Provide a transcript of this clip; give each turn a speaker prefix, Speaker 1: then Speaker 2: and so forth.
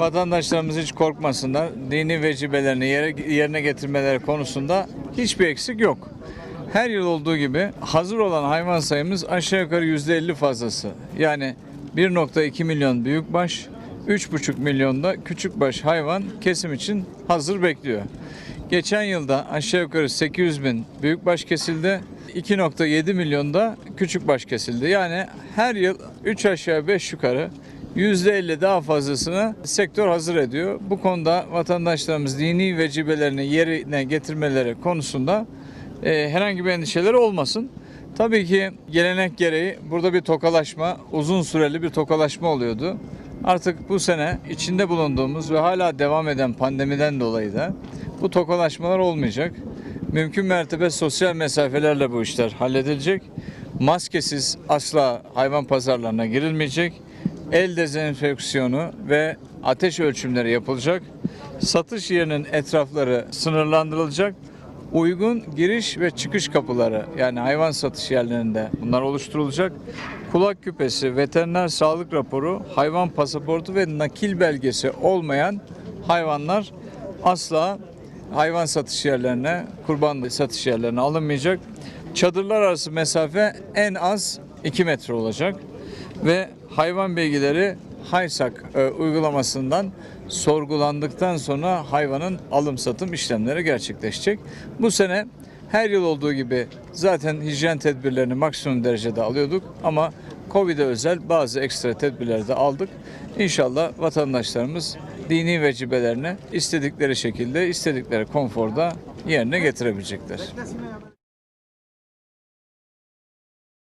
Speaker 1: Vatandaşlarımız hiç korkmasınlar. Dini vecibelerini yerine getirmeleri konusunda hiçbir eksik yok. Her yıl olduğu gibi hazır olan hayvan sayımız aşağı yukarı %50 fazlası. Yani 1.2 milyon büyükbaş, 3.5 milyon da küçükbaş hayvan kesim için hazır bekliyor. Geçen yılda aşağı yukarı 800 bin büyükbaş kesildi. 2.7 milyon da küçükbaş kesildi. Yani her yıl 3 aşağı 5 yukarı %50 daha fazlasını sektör hazır ediyor. Bu konuda vatandaşlarımız dini vecibelerini yerine getirmeleri konusunda e, herhangi bir endişeleri olmasın. Tabii ki gelenek gereği burada bir tokalaşma, uzun süreli bir tokalaşma oluyordu. Artık bu sene içinde bulunduğumuz ve hala devam eden pandemiden dolayı da bu tokalaşmalar olmayacak. Mümkün mertebe sosyal mesafelerle bu işler halledilecek. Maskesiz asla hayvan pazarlarına girilmeyecek. El dezenfeksiyonu ve ateş ölçümleri yapılacak. Satış yerinin etrafları sınırlandırılacak. Uygun giriş ve çıkış kapıları yani hayvan satış yerlerinde bunlar oluşturulacak. Kulak küpesi, veteriner sağlık raporu, hayvan pasaportu ve nakil belgesi olmayan hayvanlar asla hayvan satış yerlerine, kurban satış yerlerine alınmayacak. Çadırlar arası mesafe en az 2 metre olacak ve hayvan bilgileri Haysak e, uygulamasından sorgulandıktan sonra hayvanın alım satım işlemleri gerçekleşecek. Bu sene her yıl olduğu gibi zaten hijyen tedbirlerini maksimum derecede alıyorduk ama Covid'e özel bazı ekstra tedbirleri de aldık. İnşallah vatandaşlarımız dini vecibelerini istedikleri şekilde, istedikleri konforda yerine getirebilecekler.